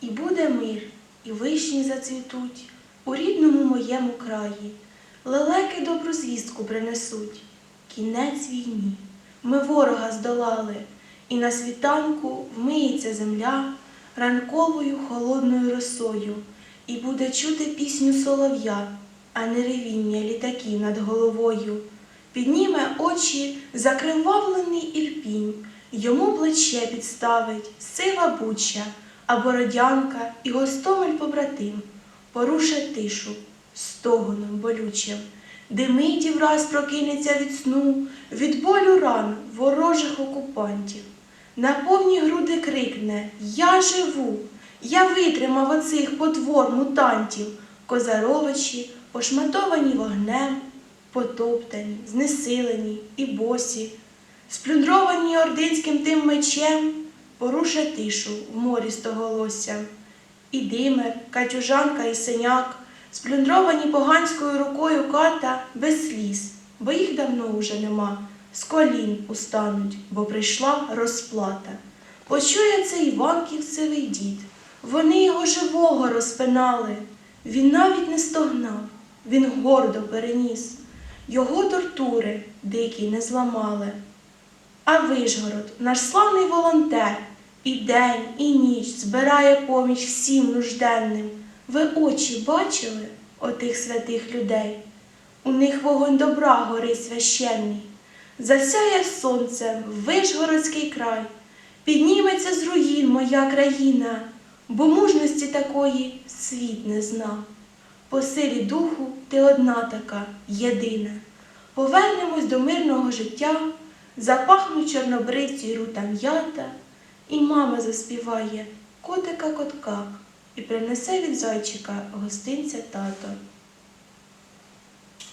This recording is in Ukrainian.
І буде мир, і вишні зацвітуть у рідному моєму краї. Лелеки добру звістку принесуть. Кінець війні. Ми ворога здолали, і на світанку вмиється земля ранковою холодною росою, і буде чути пісню солов'я, а не ревіння літаків над головою. Підніме очі закривавлений ірпінь, йому плече підставить сива буча, а бородянка і гостомель побратим порушать тишу стогоном болючим. Димить враз прокинеться від сну, від болю ран ворожих окупантів. На повні груди крикне Я живу! Я витримав оцих потвор мутантів, козаровичі, пошматовані вогнем, потоптані, знесилені і босі, сплюндровані ординським тим мечем, поруша тишу в морі стоголоссям. І димер, катюжанка і синяк, сплюндровані поганською рукою ката без сліз, бо їх давно уже нема, з колін устануть, бо прийшла розплата. Почує це Іванків сивий дід. Вони його живого розпинали. Він навіть не стогнав, він гордо переніс. Його тортури дикі не зламали. А Вишгород, наш славний волонтер, і день, і ніч збирає поміч всім нужденним. Ви очі бачили отих святих людей? У них вогонь добра горить священний. Засяє сонцем Вишгородський край, підніметься з руїн моя країна, бо мужності такої світ не знав. По силі духу ти одна така, єдина. Повернемось до мирного життя, запахнуть чорнобривці рута м'ята, і мама заспіває котика котка і принесе від зайчика гостинця тато.